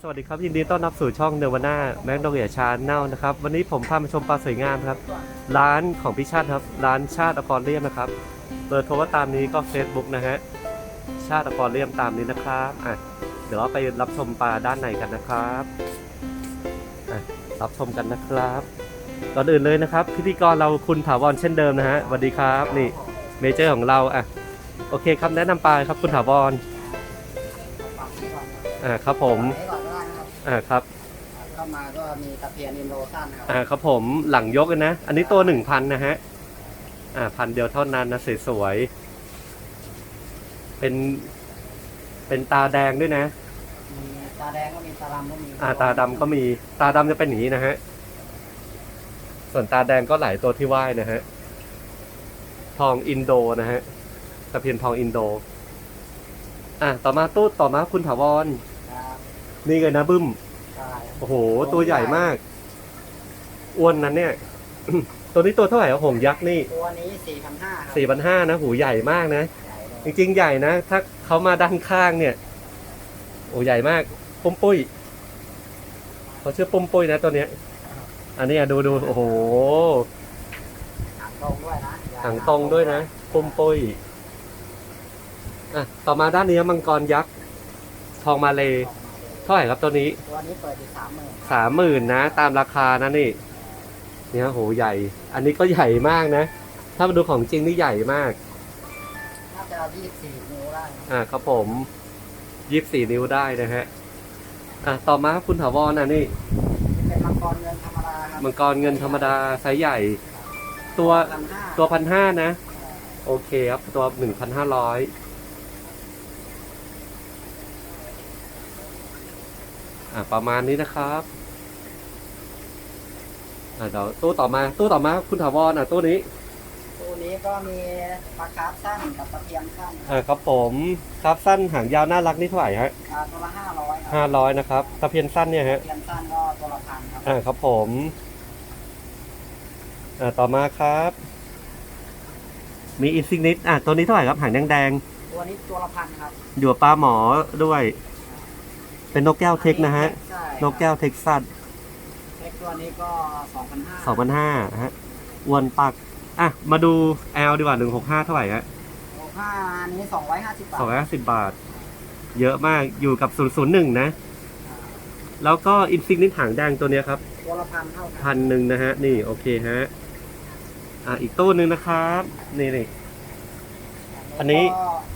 สวัสดีครับ ยินดีต้อนรับสู่ช่องเนวาน่าแมกโนเลียชาแนลนะครับ วันนี้ผมพามาชมปลาสวยงามครับ ร้านของพี่ชาติครับ ร้านชาติอควาเรียมนะครับเบอร์โทรก็ตามนี้ก็ Facebook นะฮะชาติอควาเรียมตามนี้นะครับอะเดี๋ยวเราไปรับชมปลาด้านในกันนะครับอะรับชมกันนะครับก่อนอื่นเลยนะครับ พิธีกรเราคุณถาวรเช่นเดิมนะฮะสวัสดีครับนี่เมเจอร์ของเราอะโอเคครับแนะนำปลาครับคุณถาวรอ่าครับผม อนก็ได้นะครับอ่าครับเข้ามาก็มีตะเพียนอินโดซันนะครับอ่าครับผมหลังยกเลยนะ อันนี้ตัวหนึ่งพันนะฮะอ่าพันเดียวเท่านั้นนะสวยๆเป็น เป็นตาแดงด้วยนะ มีตาแดงก็มีตาดำก็มีอ่าตาดำก็มีตาดำจะเป็นอย่างนี้นะฮะ ส่วนตาแดงก็หลายตัวที่ว่ายนะฮะ ทองอินโดนะฮะตะเพียนทองอินโด อะต่อมาตู้ต่อมาคุณถาวรครับ นี่เลยนะบึ้ม ใช่โอ้โห ตัวใหญ่มาก อ้วนนั้นเนี่ย ตัวนี้ตัวเท่าไหร่อะหงยักษ์นี่ตัวนี้สี่พันห้าครับสี่พันห้านะ หูใหญ่มากนะใหญ่เลยจริง ๆ ใหญ่นะ ถ้าเขามาด้านข้างเนี่ย โอ้ใหญ่มากปุ้มปุ้ยเขาชื่อปุ้มปุ้ยนะตัวเนี้ย อันนี้อะดูดูโอ้โหหางตรงด้วยนะหางตรงด้วยนะปุ้มปุ้ยอะต่อมาด้านนี้มังกรยักษ์ ทองมาเล เท่าไหร่ครับตัวนี้ตัวนี้เปิดอยู่สามหมื่นสามหมื่นนะ ตามราคานะนี่ เนี่ยโหใหญ่ อันนี้ก็ใหญ่มากนะ ถ้ามาดูของจริงนี่ใหญ่มาก น่าจะยี่สิบสี่นิ้วได้นะอ่าครับผมยี่สี่นิ้วได้นะฮะอะต่อมาครับคุณถาวรนะนี่ เป็นมังกรเงินธรรมดาครับมังกรเงินธรรมดาไซส์ใหญ่ ตัวพันห้าตัวพันห้านะ โอเคครับ ตัวหนึ่งพันห้าร้อย อะประมาณนี้นะครับอะเดี๋ยวตู้ต่อมาตู้ต่อมาคุณถาวรอะตู้นี้ตัวนี้ก็มีปลาคาร์ฟสั้นกับตะเพียนสั้นอ่าครับผมครับสั้นหางยาวน่ารักนี่เท่าไหร่ฮะอ่าตัวละห้าร้อยคห้ารับร้อยนะครับตะเพียนสั้นเนี่ยฮะตะเพียนสั้นก็ตัวละพันครับอ่าครับผมอ่าต่อมาครับ มีอินซิกนิดอะตัวนี้เท่าไหร่ครับหางแดงตัวนี้ตัวละพันครับ ๆอยู่กับปลาหมอด้วย เป็นนกแก้วเทคนะฮะ ใช่นกแก้วเท็กซัสเทคตัวนี้ก็สองพันห้าสองพันห้าฮะอ้วนปัก อะ มาดูแอลดีกว่าหนึ่งหกห้าเท่าไหร่ฮะโอ้ผ้าอันนี้สองร้อยห้าสิบบาทสองร้อยห้าสิบบาท เยอะมากอยู่กับศูนย์ศูนย์หนึ่งนะ แล้วก็อินซิกนิดหางแดงตัวเนี้ยครับ ตัวละพันเท่ากันพันหนึ่งนะฮะ นี่ โอเคฮะ อะ อีกตู้หนึ่งนะครับ นี่นี่ อันนี้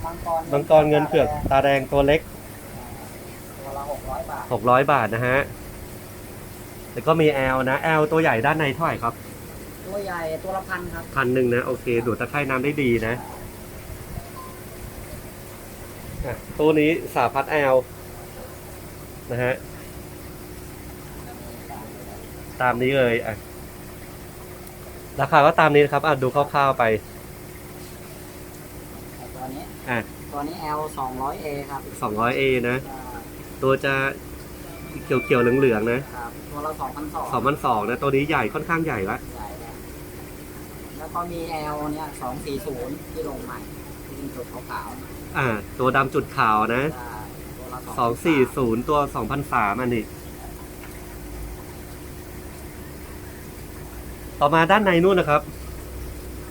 มังกรมังกรเงินเผือกตาแดงตัวเล็ก 600 บาทนะฮะ แล้วก็มีแอลนะแอลตัวใหญ่ด้านในเท่าไหร่ครับ ตัวใหญ่ตัวละพันครับ พันหนึ่งนะ โอเค ดูดตะไคร่น้ำได้ดีนะตัวนี้สาพัดแอลนะฮะ ตามนี้เลยอะราคาก็ตามนี้นะครับ อะดูคร่าวๆไป ตัวนี้อะ ตัวนี้ L 200A ครับ 200A นะ ตัวจะ เขียวๆเหลืองๆนะครับตัวละสองพันสองสองพันสองนะตัวนี้ใหญ่ค่อนข้างใหญ่ละใหญ่เลยแล้วก็มี L เนี่ยสองสี่ศูนย์ที่ลงใหม่ที่เป็นจุดขาวๆอ่า ตัวดำจุดขาวนะใช่ตัวละสองสี่ศูนย์ตัวสองพันสามอันนี้ต่อมาด้านในนู่นนะครับ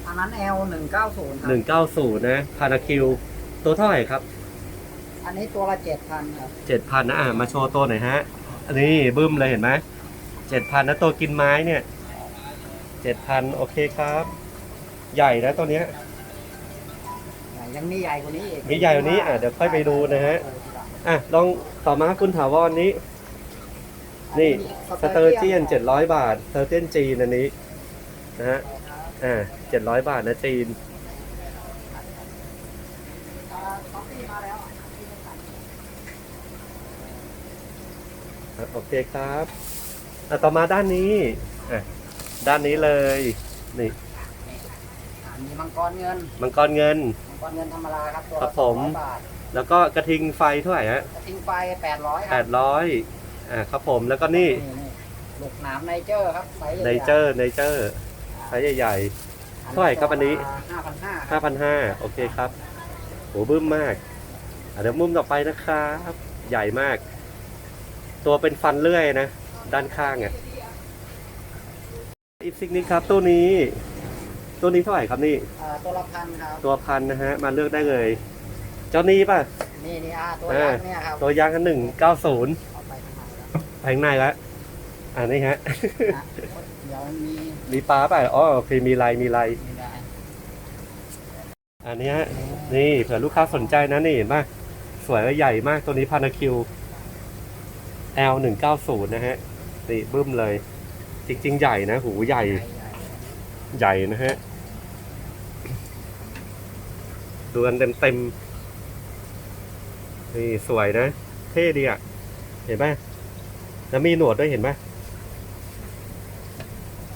อันนั้น L หนึ่งเก้าศูนย์ครัหนึ่งเก้าศูนย์นะพานาคิว ตัวเท่าไหร่ครับ อันนี้ตัวละเจ็ดพันครับเจ็ดพันนะอ่ามาโชว์ตัวหน่อยฮะ อันนี้บึ้มเลยเห็นไหมเจ็ดพันนะตัวกินไม้เนี่ยเจ็ดพันโอเคครับ ใหญ่นะตัวเนี้ย ยังมีใหญ่กว่านี้อีกมีใหญ่กว่านี้อะเดี๋ยวค่อยไปดูนะฮะ อะลองต่อมาคุณถาวรนี้ นี่สเตอร์เจียนเจ็ดร้อยบาทสเตอร์เจียนจีนอันนี้นะฮะอ่าเจ็ดร้อยบาทนะจีน โอเคครับอะต่อมาด้านนี้อะด้านนี้เลยนี่อันนี้มังกรเงิน มังกรเงิน มังกรเงินธรรมดาครับตัวครัละบสผองมร้อยบาทแล้วก็กระทิงไฟเท่าไหร่ฮะกระทิงไฟแปดร้อยคแปรับดร้อยอ่าครับผมแล้วก็นี่ลูกหนามไนเจอร์ครับไซส์ไนเจอร์ไนเจอร์ไซส์ใหญ่ เท่าไหร่ครับอันนี้ ห้าพันห้าๆห้าพันห้าโอเคครับโหบึ้มมากอะเดี๋ยวมุมต่อไปนะครับ ใหญ่มาก ตัวเป็นฟันเลื่อยนะ ด้านข้างอะอีซิกนี้ครับตัวนี้ ตัวนี้เท่าไหร่ครับนี่ อ่าตัวละพันครับ ตัวพันนะฮะ มาเลือกได้เลย เจ้านี้ป่ะ นี่นี่อ่าตัวอ่ายักษ์เนี่ยครับตัวยางกันหนึ่งเก้าศูนย์เอาไปข้างในแล้วไปข้างในแล้วอ่านี่ฮะนะเดี๋ยวมีมีปลาป่ะอ๋อโอเคมีลายมีลายมีได้อันเนี้ยนี่เผื่อลูกค้าสนใจนะนี่เห็นป่ะสวยและใหญ่มากตัวนี้พานาคิว L หนึ่งเก้าศูนย์นะฮะนี่บึ้มเลย จริง ๆ ใหญ่นะ หูใหญ่ ใหญ่ใหญ่นะฮะ ดูกันเต็มเต็มๆนี่สวยนะ เท่ดีอะ เห็นป่ะแล้วมีหนวดด้วยเห็นป่ะ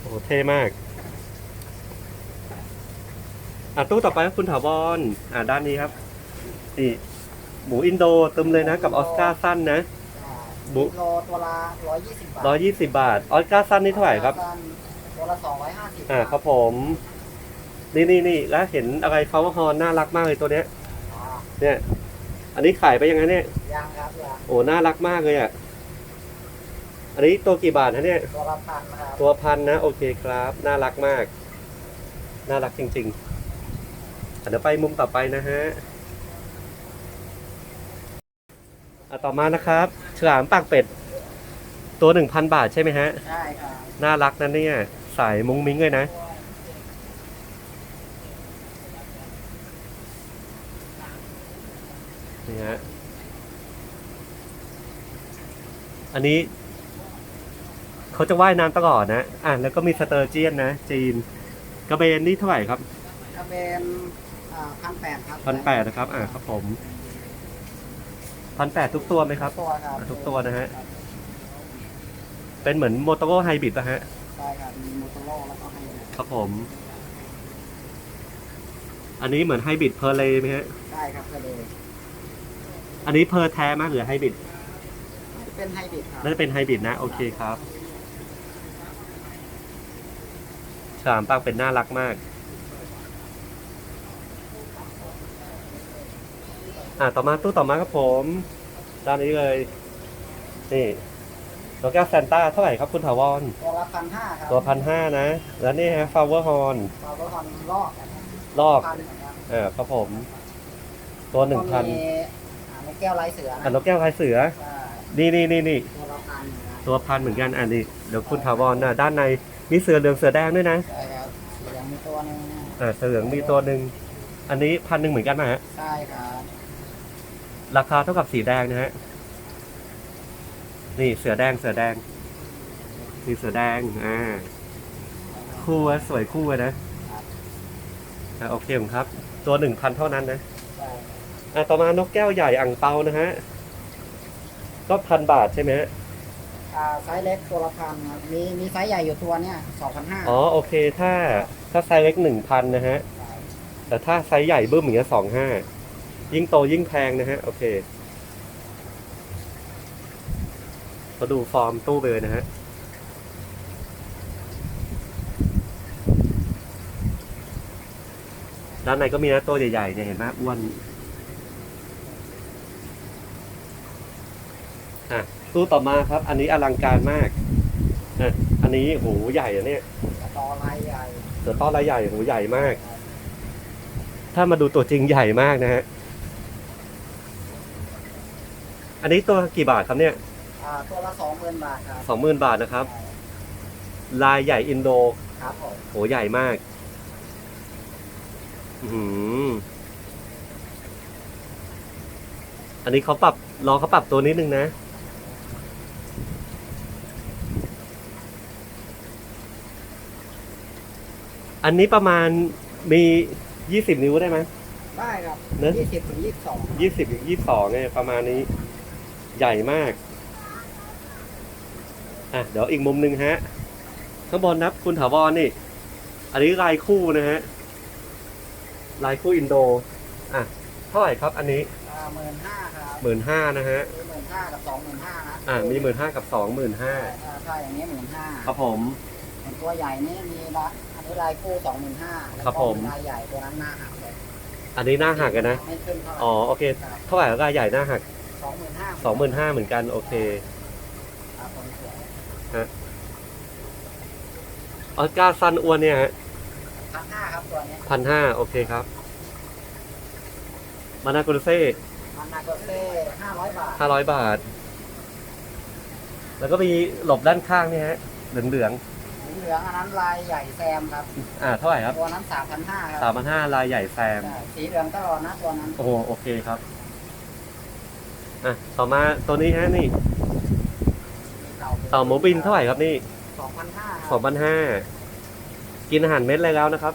โอ้เท่มากอะตู้ต่อไปครับคุณถาวรอะด้านนี้ครับนี่หมูอินโดเติมเลยนะ กับออสการ์สั้นนะ บุ โลตัวละร้อยยี่สิบบาทร้อยยี่สิบบาท ออสการ์สั้นนี่เท่าไหร่ครับ ตัวละสองร้อยห้าสิบอ่าครับผม นี่นี่นี่แล้วเห็นอะไรฟาวฮอนน่ารักมากเลยตัวเนี้ย อ่าเนี่ย อันนี้ขายไปยังไงเนี่ย ยังครับยังโอ้น่ารักมากเลยอะ อันนี้ตัวกี่บาทนะเนี่ย ตัวละพันนะครับตัวพันนะ โอเคครับ น่ารักมาก น่ารักจริงๆอะเดี๋ยวไปมุมต่อไปนะฮะ อะต่อมานะครับฉลามปากเป็ด ตัวหนึ่งพันบาทใช่ไหมฮะใช่ครับน่ารักนะเนี่ย สายมุ้งมิ้งเลยนะ นี่ฮะ อันนี้ เขาจะว่ายน้ำตลอดนะ อะ แล้วก็มีสเตอร์เจียนนะ จีน กระเบนนี่เท่าไหร่ครับกระเบนอ่าพันแปดครับพันแปดนะครับ อะครับผม พันแปดทุกตัวไหมครับ ตัวครับทุกตัวนะฮะเป็นเหมือนโมโตโรไฮบริดนะฮะ ใช่ครับมีโมโตโร่แล้วก็ให้ดูครับผม อันนี้เหมือนไฮบริดเพอร์เลไหมฮะใช่ครับก็เลยอันนี้เพอร์แท้มากหรือไฮบริด เป็นไฮบริดครับน่าจะเป็นไฮบริดนะ โอเคครับฉลามปากเป็นน่ารักมาก อ่าต่อมาตู้ต่อมาครับผมด้านนี้เลยนี่ตัวแก้วแซนต้าเท่าไหร่ครับคุณถาวรตัวละพันห้าครับตัวพันห้านะ แล้วนี่ฮะฟาวเวอร์ฮอนเราก็ทำลอกกันลอกพันเหมือนกันเออครับผม ตัวหนึ่งพันก็มีอ่านกแก้วลายเสืออันนกแก้วลายเสือใช่นี่นี่นี่นี่ตัวละพันเหมือนกันตัวพันเหมือนกันอันนี้เดี๋ยวคุณถาวรนะด้านในมีเสือเหลืองเสือแดงด้วยนะใช่ครับสีเหลืองมีตัวหนึงอ่าเสือเหลืองมีตัวหนึ่งอันนี้พันหนึ่งเหมือนกันนะฮะใช่ครับ ราคาเท่ากับสีแดงนะฮะ นี่เสือแดงเสือแดง นี่เสือแดง อ่า คู่อะสวยคู่อะนะอ่าโอเคผมครับ ตัวหนึ่งพันเท่านั้นนะใช่อ่าต่อมานกแก้วใหญ่อ่างเปานะฮะ ก็พันบาทใช่ไหมฮะอ่าไซส์เล็กตัวละพันครับมีมีไซส์ใหญ่อยู่ตัวเนี้ยสองพันห้าอ๋อโอเค ถ้าถ้าไซส์เล็กหนึ่งพันนะฮะ แต่ถ้าไซส์ใหญ่บึ้มอย่างเงี้ยสองห้า ยิ่งโตยิ่งแพงนะฮะ โอเคเราดูฟอร์มตู้ไปเลยนะฮะด้านในก็มีนะตัวใหญ่ๆเนี่ยเห็นไหมอ้วนอะตู้ต่อมาครับ อันนี้อลังการมากอะอันนี้โหใหญ่อะเนี่ยต่อลายใหญ่เสือต้อนรายใหญ่โหใหญ่มาก ถ้ามาดูตัวจริงใหญ่มากนะฮะ อันนี้ตัวกี่บาทครับเนี่ย อ่าตัวละสองหมื่นบาทครับสองหมื่นบาทนะครับ ลายใหญ่อินโดครับผมโหใหญ่มาก อือหืออันนี้เขาปรับรอเขาปรับตัวนิดนึงนะ อันนี้ประมาณมียี่สิบนิ้วได้ไหม ได้ครับเนอะ ยี่สิบถึงยี่สิบสองยี่สิบยี่สองเนี่ยประมาณนี้ ใหญ่มาก อะ เดี๋ยวอีกมุมหนึ่งฮะ ข้างบนนับคุณถาวรนี่ อันนี้ลายคู่นะฮะ ลายคู่อินโด อะ เท่าไหร่ครับอันนี้อ่าหมื่นห้าครับหมื่นห้านะฮะมีหมื่นห้ากับสองหมื่นห้านะอะ มีหมื่นห้ากับสองหมื่นห้าอ่าใช่อย่างนี้หมื่นห้าครับผมส่วนตัวใหญ่นี่มีละอันนี้ลายคู่สองหมื่นห้าแล้วครับก็ผมลายใหญ่ตัวนั้นหน้าหักเลยอันนี้หน้าหักกันนะไม่ขึ้นเท่าไหร่อ๋อ โอเค เท่าไหร่ลายใหญ่หน้าหัก สองหมื่นห้าสองหมื่นห้าเหมือนกัน โอเคฮะออสการ์ซันอ้วนเนี่ยฮะพันห้าครับตัวเนี้ยพันห้าโอเคครับ มานาโกเซ่มันนาโกเซ่ห้าร้อยบาทห้าร้อยบาท แล้วก็มีหลบด้านข้างเนี่ยฮะ เหลืองเหลืองเหลืองๆอันนั้นลายใหญ่แซมครับ ๆอ่า เท่าไหร่ครับตัวนั้นสามพันห้าคสารัมพันห้าลายใหญ่แซม ใช่สีเหลืองตลอดนะตัวนั้น โอ้โหโอเคครับ อะต่อมาตัวนี้ฮะนี่เต่าหมูบินเท่าไหร่ครับนี่สองพันห้าสองพันห้ากินอาหารเม็ดอะไรแล้วนะครับ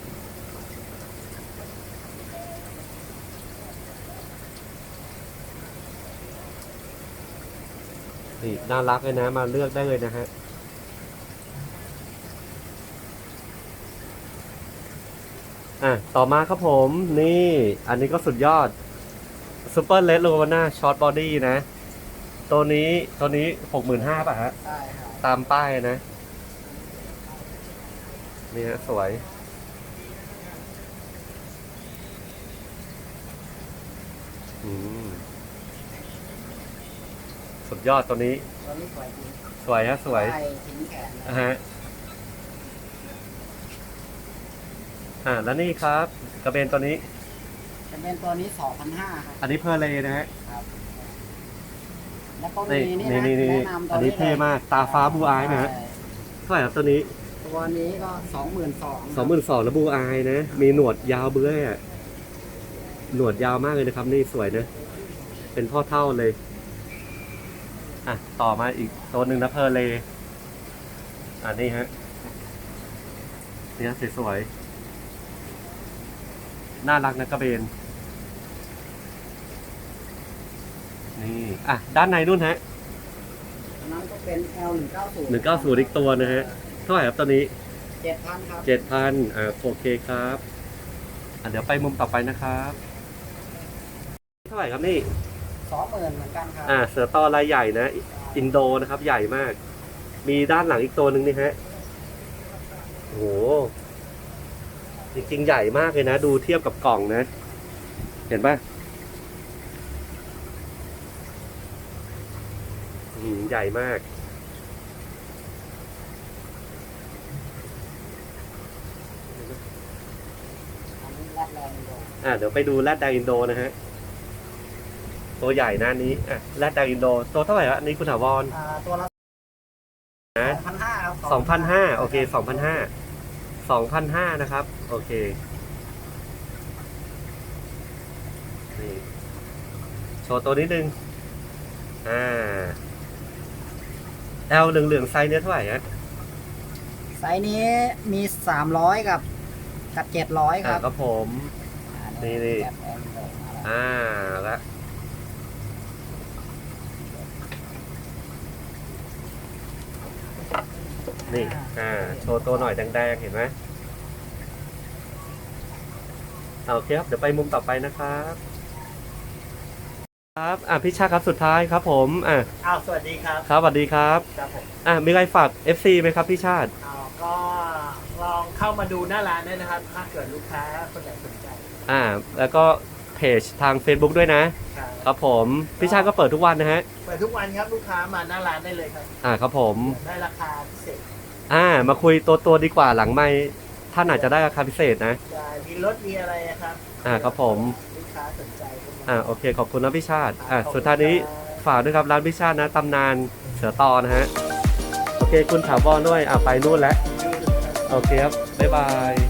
นี่น่ารักเลยนะมาเลือกได้เลยนะฮะอะต่อมาครับผมนี่ อันนี้ก็สุดยอด ซูเปอร์เลดโลวาน่าช็อตบอดี้นะ ตัวนี้ตัวนี้หกหมื่นห้าป่ะฮะ ใช่ครับตามป้ายนะ นี่ฮะสวย อืม สุดยอดตัวนี้ตัวนี้สวยจริงสวยฮะสวยลายทิ้งแขนอะฮะ อ่า แล้วนี่ครับ กระเบนตัวนี้จะ เป็นตัวนี้สองพันห้าครับ อันนี้เพอร์เลย์นะฮะแล้วก็นี่มีนี่นี่นะนี่นี่แนะนำตัวอันนี้นี้เท่มากตาฟ้าบูอายนะฮะใช่เท่าไหร่ครับตัวนี้ตัวนี้ก็สองหมื่นสองสองหมื่นสองแล้วบูอายนะ มีหนวดยาวเบื้อยอะหนวดยาวมากเลยนะครับ นี่สวยนะ เป็นพ่อเท่าเลยอะต่อมาอีกตัวหนึ่งนะเพอร์เลย์อ่านี่ฮะเนี่ยสวยๆน่ารักนะกระเบน นี่อะด้านในนู่นฮะอันนั้นก็เป็น L หนึ่งเก้าศูนย์หนึ่งเก้าศูนย์อีกตัวนะฮะเท่าไหร่ครับตอนนี้เจ็ดพันครับเจ็ดพันอ่าโอเคครับอะเดี๋ยวไปมุมต่อไปนะครับ เท่าไหร่ครับนี่สองหมื่นเหมือนกันครับอ่าเสือตอลายใหญ่นะ อินโดนะครับใหญ่มาก มีด้านหลังอีกตัวหนึ่งนี่ฮะโอ้โหจริงๆใหญ่มากเลยนะ ดูเทียบกับกล่องนะ เห็นปะ อืมใหญ่มากอันนี้แรดแรงโดอะเดี๋ยวไปดูแรดแดงอินโดนะฮะ ตัวใหญ่หน้านี้อะแรดแดงอินโด ตัวเท่าไหร่วะอันนี้คุณถาวรอ่าตัวละนะสองพันห้าครับสองพันห้าโอเคสองพันห้าสองพันห้านะครับ โอเคนี่โชว์ตัวนิดนึง อ่า L เหลืองเหลืองๆไซส์เนี้ยเท่าไหร่ฮะไซส์นี้มีสามร้อยกับกับเจ็ดร้อยคอ่ารับก็ผม นี่นี่แรดแรงโดมาแล้วอ่าละนี่ อ่า โชว์ตัวหน่อยแดงๆ เห็นไหมเอาโอเคครับ เดี๋ยวไปมุมต่อไปนะครับ ครับอะพี่ชาติครับสุดท้ายครับผมอะอ้าวสวัสดีครับครับสวัสดีครับครับผมอะมีอะไรฝาก FC ไหมครับพี่ชาติ อ้าวก็ลองเข้ามาดูหน้าร้านได้นะครับ ถ้าเกิดลูกค้าคนไหนสนใจอ่า แล้วก็เพจทาง Facebook ด้วยนะ ครับครับผมพี่ชาติก็เปิดทุกวันนะฮะเปิดทุกวันครับลูกค้ามาหน้าร้านได้เลยครับอ่าครับผม ได้ราคาพิเศษอ่า มาคุยตัวตัวๆดีกว่าหลังไม่ท่านอาจจะได้ราคาพิเศษนะจะมีรถมีอะไรนะครับอ่าครับผม ลูกค้าสนใจก็มา อ่าโอเค ขอบคุณนะพี่ชาติอ่าขอบคุณสุดท้ายนี้ครับฝากด้วยครับร้านพี่ชาตินะตำนานเสือตอนะฮะโอเคคุณถาวรด้วยอ่าไปนู่นแล้วโอเคครับบ๊ายบาย